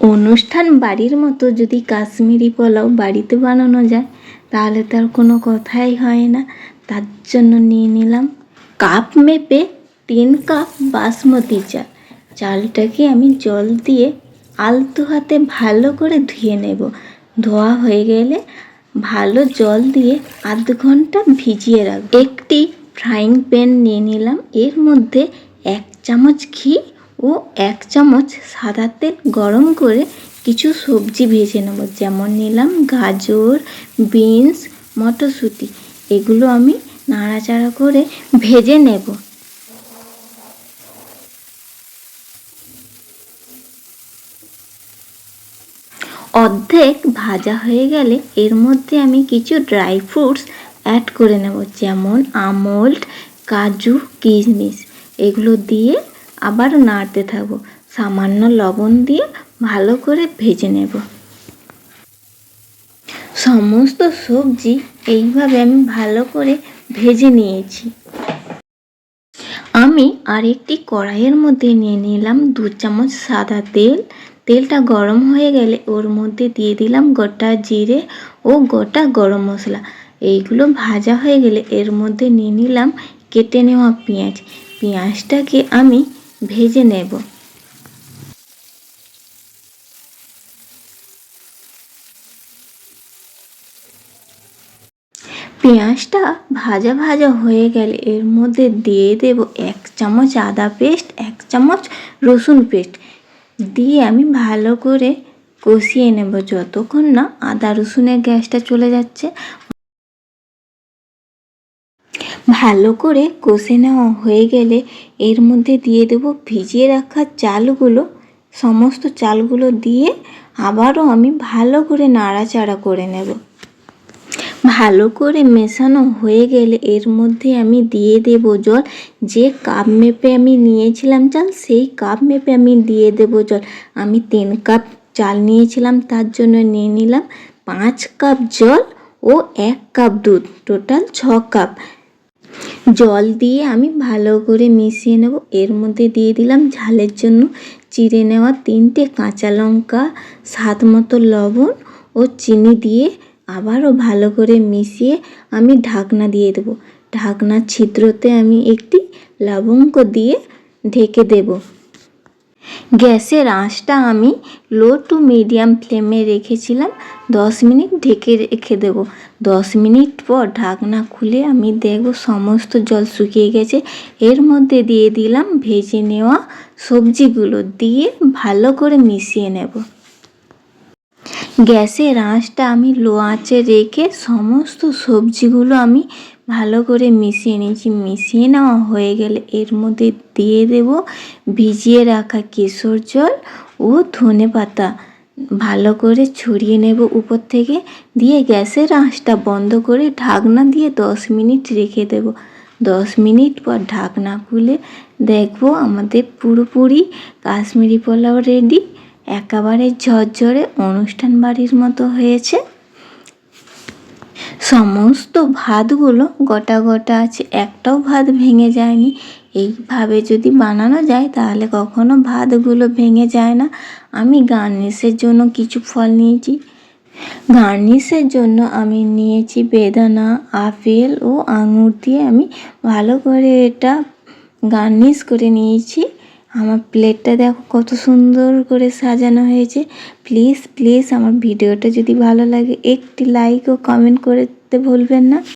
অনুষ্ঠান বাড়ির মতো যদি কাশ্মীরি পোলাও বাড়িতে বানানো যায়, তাহলে তার কোনো কথাই হয় না। তার জন্য নিয়ে নিলাম কাপ মেপে তিন কাপ বাসমতি চাল। চালটাকে আমি জল দিয়ে আলতো হাতে ভালো করে ধুয়ে নেব। ধোয়া হয়ে গেলে ভালো জল দিয়ে আধ ঘণ্টা ভিজিয়ে রাখব। একটি ফ্রাইং প্যান নিয়ে নিলাম। এর মধ্যে এক চামচ ঘি ও এক চামচ সাদা তেল গরম করে কিছু সবজি ভেজে নেব। যেমন নিলাম গাজর, বিনস, মটরশুঁটি। এগুলো আমি নাড়াচাড়া করে ভেজে নেব। অর্ধেক ভাজা হয়ে গেলে এর মধ্যে আমি কিছু ড্রাই ফ্রুটস অ্যাড করে নেব। যেমন আমল্ড, কাজু, কিশমিশ। এগুলো দিয়ে আবার নাড়তে থাকব। সামান্য লবণ দিয়ে ভালো করে ভেজে নেব। সমস্ত সবজি এইভাবে আমি ভালো করে ভেজে নিয়েছি। আমি আরেকটি কড়াইয়ের মধ্যে নিয়ে নিলাম দু চামচ সাদা তেল। তেলটা গরম হয়ে গেলে ওর মধ্যে দিয়ে দিলাম গোটা জিরে ও গোটা গরম মশলা। এইগুলো ভাজা হয়ে গেলে এর মধ্যে নিয়ে নিলাম কেটে নেওয়া পেঁয়াজ। পেঁয়াজটাকে আমি ভেজে নেব। পেঁয়াজটা ভাজা ভাজা হয়ে গেলে এর মধ্যে দিয়ে দেব এক চামচ আদা পেস্ট, এক চামচ রসুন পেস্ট। দিয়ে আমি ভালো করে কষিয়ে নেব যতক্ষণ না আদা রসুনের গ্যাসটা চলে যাচ্ছে। ভালো করে কষে নেওয়া হয়ে গেলে এর মধ্যে দিয়ে দেব ভিজিয়ে রাখা চালগুলো। সমস্ত চালগুলো দিয়ে আবারও আমি ভালো করে নাড়াচাড়া করে নেব। ভালো করে মেশানো হয়ে গেলে এর মধ্যে আমি দিয়ে দেব জল। যে কাপ মেপে আমি নিয়েছিলাম চাল, সেই কাপ মেপে আমি দিয়ে দেব জল। আমি তিন কাপ চাল নিয়েছিলাম, তার জন্য নিয়ে নিলাম পাঁচ কাপ জল ও এক কাপ দুধ। টোটাল ছ কাপ। জল দিয়ে আমি ভালো করে মিশিয়ে নেব। এর মধ্যে দিয়ে দিলাম ঝালের জন্য চিড়ে নেওয়া তিনটে কাঁচা লঙ্কা, স্বাদ মতো লবণ ও চিনি দিয়ে আবারও ভালো করে মিশিয়ে আমি ঢাকনা দিয়ে দেবো। ঢাকনার ছিদ্রতে আমি একটি লবঙ্গ দিয়ে ঢেকে দেব। গ্যাসের আঁচটা আমি লো টু মিডিয়াম ফ্লেমে রেখেছিলাম। দশ মিনিট ঢেকে রেখে দেব। দশ মিনিট পর ঢাকনা খুলে আমি দেখব সমস্ত জল শুকিয়ে গেছে। এর মধ্যে দিয়ে দিলাম ভেজে নেওয়া সবজিগুলো দিয়ে ভালো করে মিশিয়ে নেব। গ্যাসের আঁচটা আমি লো আঁচে রেখে সমস্ত সবজিগুলো আমি ভালো করে মিশিয়ে নিয়েছি। মিশিয়ে নেওয়া হয়ে গেলে এর মধ্যে দিয়ে দেব ভিজিয়ে রাখা কেশর জল ও ধনে পাতা। ভালো করে ছড়িয়ে নেব উপর থেকে। দিয়ে গ্যাসের আঁচটা বন্ধ করে ঢাকনা দিয়ে দশ মিনিট রেখে দেব। দশ মিনিট পর ঢাকনা খুলে দেখব আমাদের পুরোপুরি কাশ্মীরি পোলাও রেডি একেবারে ঝরঝরে অনুষ্ঠান বাড়ির মতো হয়েছে। সমস্ত ভাতগুলো গোটা গোটা আছে, একটাও ভাত ভেঙে যায়নি। এইভাবে যদি বানানো যায়, তাহলে কখনো ভাতগুলো ভেঙে যায় না। আমি গার্নিশের জন্য কিছু ফল নিয়েছি। গার্নিশের জন্য আমি নিয়েছি বেদানা, আপেল ও আঙুর দিয়ে আমি ভালো করে এটা গার্নিশ করে নিয়েছি। আমার প্লেটটা দেখো কত সুন্দর করে সাজানো হয়েছে। প্লিজ প্লিজ আমার ভিডিওটা যদি ভালো লাগে, একটি লাইক ও কমেন্ট করতে ভুলবেন না।